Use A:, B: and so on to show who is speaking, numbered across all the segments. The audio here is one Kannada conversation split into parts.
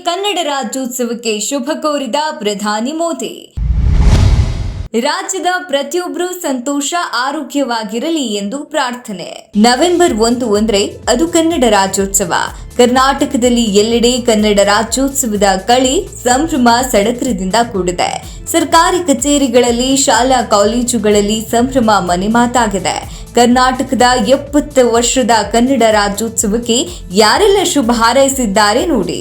A: ಕನ್ನಡ ರಾಜ್ಯೋತ್ಸವಕ್ಕೆ ಶುಭ ಕೋರಿದ ಪ್ರಧಾನಿ ಮೋದಿ. ರಾಜ್ಯದ ಪ್ರತಿಯೊಬ್ಬರು ಸಂತೋಷ, ಆರೋಗ್ಯವಾಗಿರಲಿ ಎಂದು ಪ್ರಾರ್ಥನೆ. ನವೆಂಬರ್ ಒಂದು ಅಂದ್ರೆ ಅದು ಕನ್ನಡ ರಾಜ್ಯೋತ್ಸವ. ಕರ್ನಾಟಕದಲ್ಲಿ ಎಲ್ಲೆಡೆ ಕನ್ನಡ ರಾಜ್ಯೋತ್ಸವದ ಕಳಿ ಸಂಭ್ರಮ ಸಡಗರದಿಂದ ಕೂಡಿದೆ. ಸರ್ಕಾರಿ ಕಚೇರಿಗಳಲ್ಲಿ, ಶಾಲಾ ಕಾಲೇಜುಗಳಲ್ಲಿ ಸಂಭ್ರಮ ಮನೆ ಮಾತಾಗಿದೆ. ಕರ್ನಾಟಕದ ಎಪ್ಪತ್ತು ವರ್ಷದ ಕನ್ನಡ ರಾಜ್ಯೋತ್ಸವಕ್ಕೆ ಯಾರೆಲ್ಲ ಶುಭ ಹಾರೈಸಿದ್ದಾರೆ ನೋಡಿ.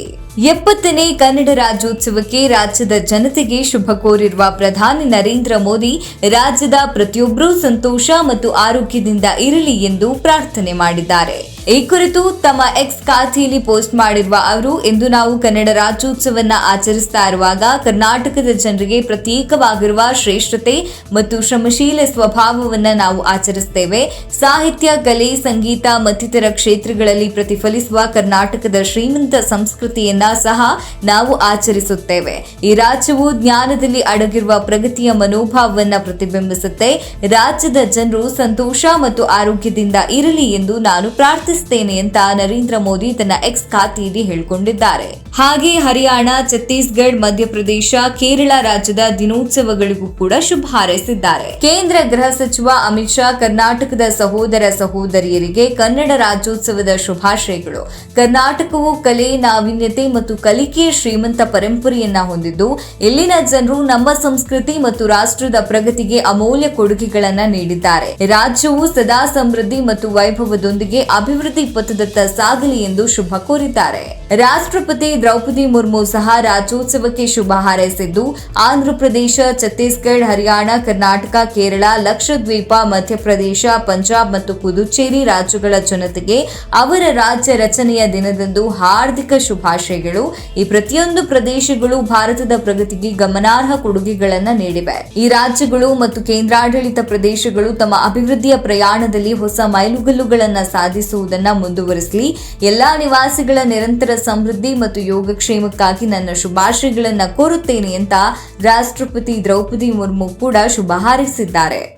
A: ಎಪ್ಪತ್ತನೇ ಕನ್ನಡ ರಾಜ್ಯೋತ್ಸವಕ್ಕೆ ರಾಜ್ಯದ ಜನತೆಗೆ ಶುಭ ಕೋರಿರುವ ಪ್ರಧಾನಿ ನರೇಂದ್ರ ಮೋದಿ ರಾಜ್ಯದ ಪ್ರತಿಯೊಬ್ಬರೂ ಸಂತೋಷ ಮತ್ತು ಆರೋಗ್ಯದಿಂದ ಇರಲಿ ಎಂದು ಪ್ರಾರ್ಥನೆ ಮಾಡಿದ್ದಾರೆ. ಈ ಕುರಿತು ತಮ್ಮ ಎಕ್ಸ್ ಖಾತೆಯಲ್ಲಿ ಪೋಸ್ಟ್ ಮಾಡಿರುವ ಅವರು, ಇಂದು ನಾವು ಕನ್ನಡ ರಾಜ್ಯೋತ್ಸವನ್ನ ಆಚರಿಸ್ತಾ ಇರುವಾಗ ಕರ್ನಾಟಕದ ಜನರಿಗೆ ಪ್ರತ್ಯೇಕವಾಗಿರುವ ಶ್ರೇಷ್ಠತೆ ಮತ್ತು ಶ್ರಮಶೀಲ ಸ್ವಭಾವವನ್ನ ನಾವು ಆಚರಿಸುತ್ತೇವೆ ಸಾಹಿತ್ಯ, ಕಲೆ, ಸಂಗೀತ ಮತ್ತಿತರ ಕ್ಷೇತ್ರಗಳಲ್ಲಿ ಪ್ರತಿಫಲಿಸುವ ಕರ್ನಾಟಕದ ಶ್ರೀಮಂತ ಸಂಸ್ಕೃತಿಯನ್ನ ಸಹ ನಾವು ಆಚರಿಸುತ್ತೇವೆ. ಈ ರಾಜ್ಯವು ಜ್ಞಾನದಲ್ಲಿ ಅಡಗಿರುವ ಪ್ರಗತಿಯ ಮನೋಭಾವವನ್ನ ಪ್ರತಿಬಿಂಬಿಸುತ್ತೆ. ರಾಜ್ಯದ ಜನರು ಸಂತೋಷ ಮತ್ತು ಆರೋಗ್ಯದಿಂದ ಇರಲಿ ಎಂದು ನಾನು ಪ್ರಾರ್ಥಿಸುತ್ತೇನೆ. ಅಂತ ನರೇಂದ್ರ ಮೋದಿ ತನ್ನ ಎಕ್ಸ್ ಖಾತೆಯಲ್ಲಿ ಹೇಳಿಕೊಂಡಿದ್ದಾರೆ. ಹಾಗೆ ಹರಿಯಾಣ, ಛತ್ತೀಸ್ಗಢ, ಮಧ್ಯಪ್ರದೇಶ, ಕೇರಳ ರಾಜ್ಯದ ದಿನೋತ್ಸವಗಳಿಗೂ ಕೂಡ ಶುಭ ಹಾರೈಸಿದ್ದಾರೆ. ಕೇಂದ್ರ ಗೃಹ ಸಚಿವ ಅಮಿತ್ ಶಾ ಕರ್ನಾಟಕದ ಸಹೋದರ ಸಹೋದರಿಯರಿಗೆ ಕನ್ನಡ ರಾಜ್ಯೋತ್ಸವದ ಶುಭಾಶಯಗಳು. ಕರ್ನಾಟಕವು ಕಲೆ, ನಾವೀನ್ಯತೆ ಮತ್ತು ಕಲಿಕೆಯ ಶ್ರೀಮಂತ ಪರಂಪರೆಯನ್ನ ಹೊಂದಿದ್ದು, ಇಲ್ಲಿನ ಜನರು ನಮ್ಮ ಸಂಸ್ಕೃತಿ ಮತ್ತು ರಾಷ್ಟ್ರದ ಪ್ರಗತಿಗೆ ಅಮೂಲ್ಯ ಕೊಡುಗೆಗಳನ್ನ ನೀಡಿದ್ದಾರೆ. ರಾಜ್ಯವು ಸದಾ ಸಮೃದ್ಧಿ ಮತ್ತು ವೈಭವದೊಂದಿಗೆ ಅಭಿವೃದ್ಧಿ ಪಥದತ್ತ ಸಾಗಲಿ ಎಂದು ಶುಭ ಕೋರಿದ್ದಾರೆ. ರಾಷ್ಟ್ರಪತಿ ದ್ರೌಪದಿ ಮುರ್ಮು ಸಹ ರಾಜ್ಯೋತ್ಸವಕ್ಕೆ ಶುಭ ಹಾರೈಸಿದ್ದು, ಆಂಧ್ರಪ್ರದೇಶ, ಛತ್ತೀಸ್ಗಢ, ಹರಿಯಾಣ, ಕರ್ನಾಟಕ, ಕೇರಳ, ಲಕ್ಷದ್ವೀಪ, ಮಧ್ಯಪ್ರದೇಶ, ಪಂಜಾಬ್ ಮತ್ತು ಪುದುಚೇರಿ ರಾಜ್ಯಗಳ ಜನತೆಗೆ ಅವರ ರಾಜ್ಯ ರಚನೆಯ ದಿನದಂದು ಹಾರ್ದಿಕ ಶುಭಾಶಯಗಳು. ಈ ಪ್ರತಿಯೊಂದು ಪ್ರದೇಶಗಳು ಭಾರತದ ಪ್ರಗತಿಗೆ ಗಮನಾರ್ಹ ಕೊಡುಗೆಗಳನ್ನು ನೀಡಿವೆ. ಈ ರಾಜ್ಯಗಳು ಮತ್ತು ಕೇಂದ್ರಾಡಳಿತ ಪ್ರದೇಶಗಳು ತಮ್ಮ ಅಭಿವೃದ್ಧಿಯ ಪ್ರಯಾಣದಲ್ಲಿ ಹೊಸ ಮೈಲುಗಲ್ಲುಗಳನ್ನು ಸಾಧಿಸುವುದನ್ನು ಮುಂದುವರಿಸಲಿ. ಎಲ್ಲಾ ನಿವಾಸಿಗಳ ನಿರಂತರ ಸಮೃದ್ಧಿ ಮತ್ತು ಯೋಗಕ್ಷೇಮಕ್ಕಾಗಿ ನನ್ನ ಶುಭಾಶಯಗಳನ್ನು ಕೋರುತ್ತೇನೆ ಅಂತ ರಾಷ್ಟ್ರಪತಿ ದ್ರೌಪದಿ ಮುರ್ಮು ಕೂಡ ಶುಭ ಹಾರೈಸಿದ್ದಾರೆ.